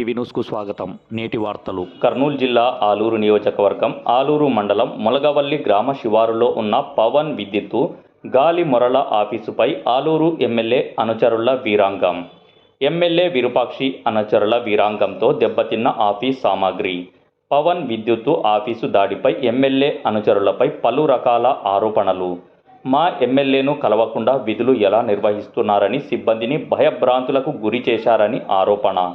TV న్యూస్కు స్వాగతం. నేటి వార్తలు. కర్నూలు జిల్లా ఆలూరు నియోజకవర్గం ఆలూరు మండలం మొలగవల్లి గ్రామ శివారులో ఉన్న పవన్ విద్యుత్తు గాలి మొరల ఆఫీసుపై ఆలూరు ఎమ్మెల్యే అనుచరుల వీరాంగం. ఎమ్మెల్యే విరూపాక్షి అనుచరుల వీరాంగంతో దెబ్బతిన్న ఆఫీస్ సామాగ్రి. పవన్ విద్యుత్తు ఆఫీసు దాడిపై ఎమ్మెల్యే అనుచరులపై పలు రకాల ఆరోపణలు. మా ఎమ్మెల్యేను కలవకుండా విధులు ఎలా నిర్వహిస్తున్నారని సిబ్బందిని భయభ్రాంతులకు గురి చేశారని ఆరోపణ.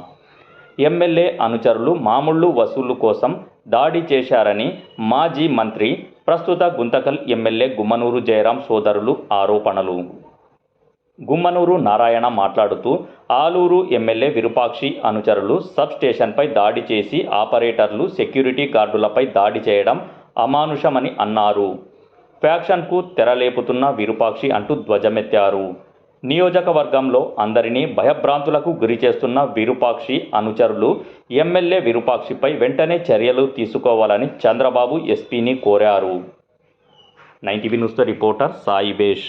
ఎమ్మెల్యే అనుచరులు మామూళ్ళు వసూలు కోసం దాడి చేశారని మాజీ మంత్రి ప్రస్తుత గుంతకల్ ఎమ్మెల్యే గుమ్మనూరు జయరాం సోదరులు ఆరోపణలు. గుమ్మనూరు నారాయణ మాట్లాడుతూ ఆలూరు ఎమ్మెల్యే విరూపాక్షి అనుచరులు సబ్ స్టేషన్పై దాడి చేసి ఆపరేటర్లు సెక్యూరిటీ గార్డులపై దాడి చేయడం అమానుషమని అన్నారు. ఫ్యాక్షన్కు తెరలేపుతున్న విరూపాక్షి అంటూ ధ్వజమెత్తారు. నియోజకవర్గంలో అందరినీ భయభ్రాంతులకు గురి చేస్తున్న విరూపాక్షి అనుచరులు ఎమ్మెల్యే విరూపాక్షిపై వెంటనే చర్యలు తీసుకోవాలని చంద్రబాబు ఎస్పీని కోరారు. నైన్టీవీ న్యూస్ రిపోర్టర్ సాయిబేష్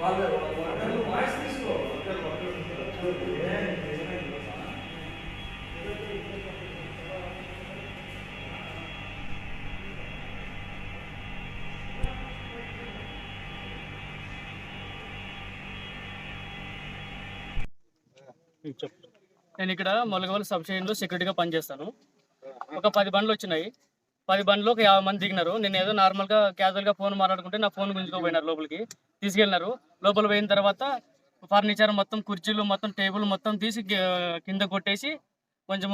నేను ఇక్కడ మొలగవల్లి సబ్ స్టేషన్లో సెక్యూరిటీగా పనిచేస్తాను. ఒక పది బండ్లు వచ్చినాయి. పది బండ్లు ఒక యాభై మంది దిగినారు. నేను ఏదో నార్మల్గా క్యాజువల్గా ఫోన్ మాట్లాడుకుంటే నా ఫోన్ గుంజుకోపోయినారు లోపలికి. తీసుకెళ్ళినారు. లోపల పోయిన తర్వాత ఫర్నిచర్ మొత్తం కుర్చీలు మొత్తం టేబుల్ మొత్తం తీసి కింద కొట్టేసి కొంచెం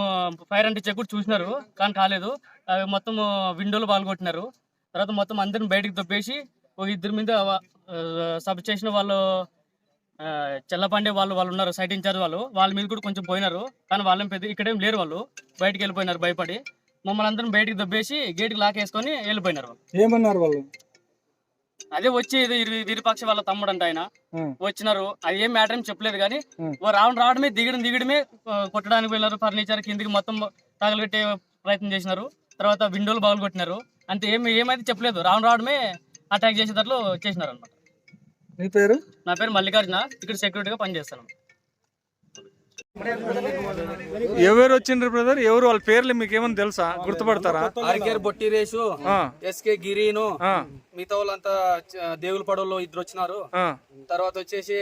ఫైర్ అండ్ చెక్ కూడా చూసినారు. కానీ కాలేదు. అవి మొత్తం విండోలు పాల్గొట్టినారు తర్వాత మొత్తం అందరిని బయటకు దొబ్బేసి ఒక ఇద్దరి మీద సబ్ చేసిన వాళ్ళు చెల్లపండే వాళ్ళు వాళ్ళు ఉన్నారు సైట్ ఇన్ఛార్జ్ వాళ్ళు. వాళ్ళ మీద కూడా కొంచెం పోయినారు. కానీ వాళ్ళేం పెద్ద ఇక్కడేం లేరు వాళ్ళు. బయటకు వెళ్ళిపోయినారు భయపడి. మమ్మల్ని అందరం బయటికి దబ్బేసి గేట్కి లాక్ వేసుకొని వెళ్ళిపోయినారు. వాళ్ళు. ఏమన్నారు వాళ్ళు? అదే వచ్చి విరూపాక్ష వాళ్ళ తమ్ముడు అంట ఆయన. వచ్చినారు. అది ఏం మ్యాటర్ ఏం చెప్పలేదు కానీ రావడం రావడమే దిగడం దిగడమే కొట్టడానికి వెళ్ళారు ఫర్నిచర్ కిందికి మొత్తం తగలగట్టే ప్రయత్నం చేసినారు. తర్వాత విండోలు బాగులు కొట్టినారు. అంతే ఏమి ఏమైతే చెప్పలేదు. రావడం రావడమే అటాక్ చేసేటట్లు చేసినారు అనమాట నీ పేరు? నా పేరు మల్లికార్జున. ఇక్కడ సెక్యూరిటీగా పనిచేస్తాను. ఎవరు వచ్చిండ్రు బ్రదర్ ఎవరు? వాళ్ళ పేర్లు మీకు ఏమైనా తెలుసా? గుర్తుపడతారా? ఆర్కేర్ బొట్టిరేసు ఆ, ఎస్కే గిరీను మిగతా వాళ్ళంతా దేవుల పడవలో ఇద్దరు వచ్చినారు. తర్వాత వచ్చేసి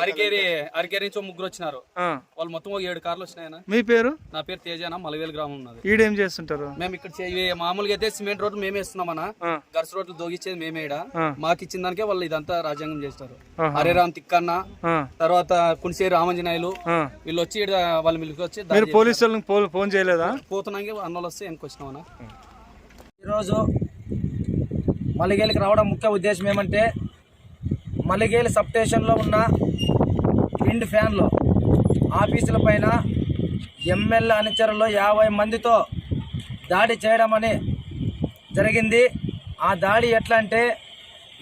అరికేరి అరికేరి నుంచి ముగ్గురు వచ్చినారు. వాళ్ళు మొత్తం ఒక ఏడు కార్లు వచ్చినాయన మీ పేరు? నా పేరు తేజాన మలవేలు గ్రామం ఉన్నది. ఈడేం చేస్తుంటారు? మేము ఇక్కడ మామూలుగా అయితే సిమెంట్ రోడ్లు మేమే ఇస్తున్నామన్న. గర్స్ రోడ్లు దోగిచ్చేది మేమే ఆ. మాకు ఇచ్చిన దానికే వాళ్ళు ఇదంతా రాజ్యాంగం చేస్తారు. హరిరామ్ తిక్కన్న తర్వాత కునిసేరి రామంజనాయులు. వీళ్ళు వచ్చి వాళ్ళ మిల్కి వచ్చి మీరు పోలీసు వాళ్ళకి ఫోన్ ఫోన్ చేయలేదా? పోతున్నాక అన్నోళ్ళు వస్తే వెనక్కి వచ్చినామన్నా ఈరోజు మలిగేలికి రావడం ముఖ్య ఉద్దేశం ఏమంటే మలిగేలి సబ్ స్టేషన్లో ఉన్న విండ్ ఫ్యాన్లు. ఆఫీసుల పైన ఎమ్మెల్యే అనుచరులు యాభై మందితో దాడి చేయడం అని జరిగింది. ఆ దాడి ఎట్లా అంటే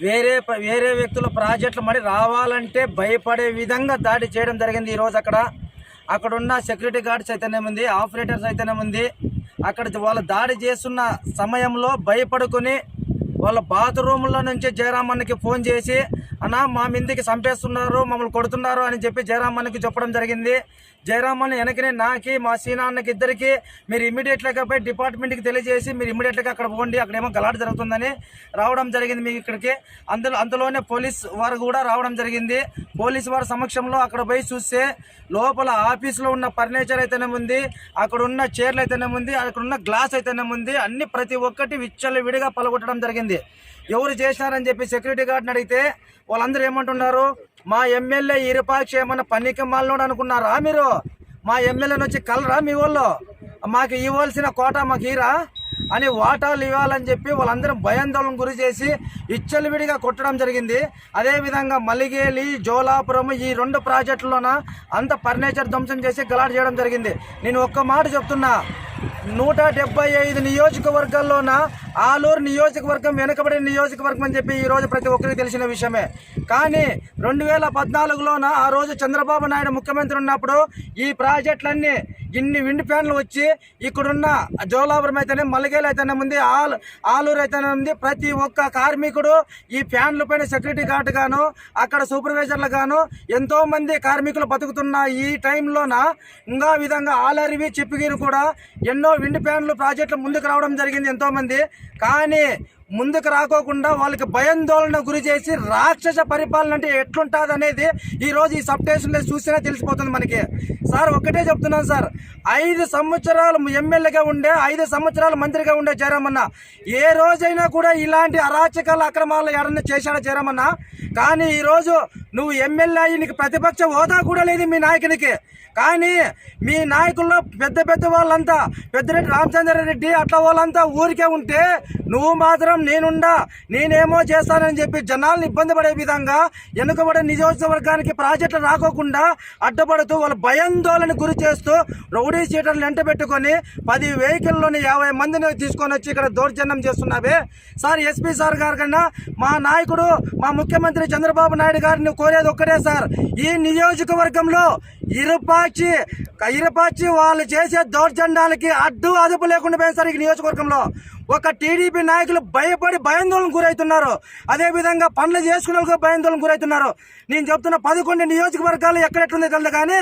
వేరే వేరే వ్యక్తుల ప్రాజెక్టులు మరి రావాలంటే భయపడే విధంగా దాడి చేయడం జరిగింది ఈరోజు అక్కడ. అక్కడున్న సెక్యూరిటీ గార్డ్స్ అయితేనే ఉంది ఆపరేటర్స్ అయితేనే ఉంది. అక్కడ వాళ్ళు దాడి చేస్తున్న సమయంలో భయపడుకొని వాళ్ళ బాత్రూంలో నుంచి జయరామన్నకి ఫోన్ చేసి అన్న మా మిందికి చంపేస్తున్నారు మమ్మల్ని కొడుతున్నారు అని చెప్పి జయరామన్నకి చెప్పడం జరిగింది. జయరామన్ వెనకనే నాకి మా సీనాన్నకి ఇద్దరికి మీరు ఇమీడియట్గా పోయి డిపార్ట్మెంట్కి తెలియజేసి మీరు ఇమీడియట్గా అక్కడ పోండి అక్కడేమో గలాట జరుగుతుందని రావడం జరిగింది మీకు ఇక్కడికి. అందులో అందులోనే పోలీస్ వారు కూడా రావడం జరిగింది. పోలీస్ వారి సమక్షంలో అక్కడ పోయి చూస్తే లోపల ఆఫీస్లో ఉన్న ఫర్నిచర్ అయితేనే ఉంది అక్కడ ఉన్న చైర్లు అయితేనే ఉంది అక్కడ ఉన్న గ్లాస్ అయితేనే ఉంది అన్ని ప్రతి ఒక్కటి విచ్చలు విడిగా పలగొట్టడం జరిగింది. ఎవరు చేసినారని చెప్పి సెక్యూరిటీ గార్డ్ని అడిగితే వాళ్ళందరూ ఏమంటున్నారు? మా ఎమ్మెల్యే ఇరుపాక్ష ఏమన్నా పనికి మాలనోడు అనుకున్నారా మీరు? మా ఎమ్మెల్యేని వచ్చి కలరా మీ వాళ్ళు? మాకు ఇవ్వాల్సిన కోట మాకు ఇరా అని వాటాలు ఇవ్వాలని చెప్పి వాళ్ళందరూ భయాందోళన గురి చేసి విచ్చలవిడిగా కొట్టడం జరిగింది. అదేవిధంగా మలిగేలి జోలాపురం ఈ రెండు ప్రాజెక్టులోన అంత ఫర్నిచర్ ధ్వంసం చేసి గలాట్ చేయడం జరిగింది. నేను ఒక్క మాట చెప్తున్నా. నూట డెబ్బై ఐదు నియోజకవర్గాల్లోన ఆలూరు నియోజకవర్గం వెనుకబడిన నియోజకవర్గం అని చెప్పి ఈ రోజు ప్రతి ఒక్కరికి తెలిసిన విషయమే. కానీ రెండు వేల పద్నాలుగులోన ఆ రోజు చంద్రబాబు నాయుడు ముఖ్యమంత్రి ఉన్నప్పుడు ఈ ప్రాజెక్టులన్నీ ఇన్ని విండ్ ఫ్యాన్లు వచ్చి ఇక్కడున్న జోలాపురం అయితేనే మల్లగేలు అయితేనే ఉంది ఆల్ ఆలూరు అయితేనే ఉంది. ప్రతి ఒక్క కార్మికుడు ఈ ఫ్యాన్ల పైన సెక్యూరిటీ గార్డు గాను అక్కడ సూపర్వైజర్లు గాను ఎంతోమంది కార్మికులు బతుకుతున్న ఈ టైంలోన ఇంకా విధంగా ఆలరివి చిప్పగిరి కూడా ఎన్నో విండ్ ప్యాన్లు ప్రాజెక్టులు ముందుకు రావడం జరిగింది ఎంతోమంది. కానీ ముందుకు రాకోకుండా వాళ్ళకి భయాందోళన గురి చేసి రాక్షస పరిపాలన అంటే ఎట్లుంటుంది అనేది ఈ రోజు ఈ సబ్ స్టేషన్లో చూసినా తెలిసిపోతుంది మనకి. సార్ ఒకటే చెప్తున్నాను సార్. ఐదు సంవత్సరాలు ఎమ్మెల్యేగా ఉండే ఐదు సంవత్సరాలు మంత్రిగా ఉండే జయరామన్న. ఏ రోజైనా కూడా ఇలాంటి అరాచకాల అక్రమాలు ఎవరన్నా చేశాడా జయరామన్న? కానీ ఈరోజు నువ్వు ఎమ్మెల్యే అయ్యి నీకు ప్రతిపక్ష హోదా కూడా లేదు మీ నాయకునికి. కానీ మీ నాయకుల్లో పెద్ద పెద్ద వాళ్ళంతా పెద్దరెడ్డి రామచంద్రారెడ్డి అట్లా వాళ్ళంతా ఊరికే ఉంటే నువ్వు మాత్రం నేనుండా. నేనేమో చేస్తానని చెప్పి జనాల్ని ఇబ్బంది పడే విధంగా వెనుకబడే నియోజకవర్గానికి ప్రాజెక్టులు రాకోకుండా అడ్డుపడుతూ వాళ్ళ భయాందోళన గురి చేస్తూ రౌడీ సీటర్లు వెంట పెట్టుకొని పది వెహికల్లోని యాభై మందిని తీసుకొని వచ్చి ఇక్కడ దౌర్జన్యం చేస్తున్నావే. సార్ ఎస్పీ సార్ గారు కన్నా మా నాయకుడు మా ముఖ్యమంత్రి చంద్రబాబు నాయుడు గారిని కోరేది ఒక్కటే సార్. ఈ నియోజకవర్గంలో ఇరుపాచి ఇరుపాచి వాళ్ళు చేసే దౌర్జన్యాలకి అడ్డు అదుపు లేకుండా పోయింది సార్ ఈ నియోజకవర్గంలో. ఒక టీడీపీ నాయకులు భయపడి భయాందోళన గురవుతున్నారు అదేవిధంగా పనులు చేసుకునే వాళ్ళకి భయాందోళన గురవుతున్నారు నేను చెప్తున్న పదకొండు నియోజకవర్గాలు ఎక్కడెట్లుందో తెలియదు కానీ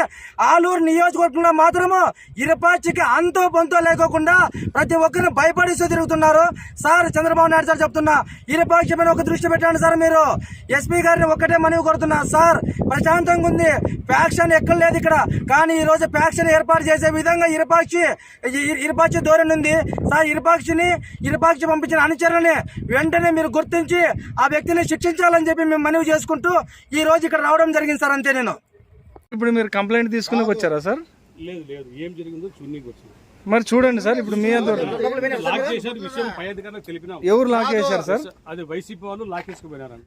ఆలూరు నియోజకవర్గంలో మాత్రము ఇరపాచికి అంతో పొంతో లేకోకుండా ప్రతి ఒక్కరిని భయపడిస్తూ తిరుగుతున్నారు. సార్ చంద్రబాబు నాయుడు సార్ చెప్తున్నా ఇరుపాక్ష మీద ఒక దృష్టి పెట్టండి సార్ మీరు. ఎస్పీ గారిని ఒక్కటే మనవి కోరుతున్నా సార్ ప్రశాంతంగా ఉంది. ఫ్యాక్షన్ ఎక్కడ లేదు ఇక్కడ. కానీ ఈరోజు ఫ్యాక్షన్ ఏర్పాటు చేసే విధంగా ఇరపాక్షి ఇరపాక్షి ఇరుపాక్షి ధోరణి ఉంది. సార్ ఇరపాక్షిని ఇరుపాక్షి పంపించిన అనుచరులని వెంటనే మీరు గుర్తించి ఆ వ్యక్తిని శిక్షించాలని చెప్పి మేము మనవి చేసుకుంటూ ఈ రోజు ఇక్కడ రావడం జరిగింది సార్ అంతే నేను. ఇప్పుడు మీరు కంప్లైంట్ తీసుకుని వచ్చారా సార్? లేదు లేదు. ఏం జరిగిందో చూడనీకి వచ్చింది మరి చూడండి సార్ ఇప్పుడు మీ అంత లాక్ చేశారు విషయం పై అధికారులకు తెలిపినాం. ఎవరు లాక్ చేశారు సార్? అది వైసీపీ వాళ్ళు లాక్ చేసుకుపోయినారంట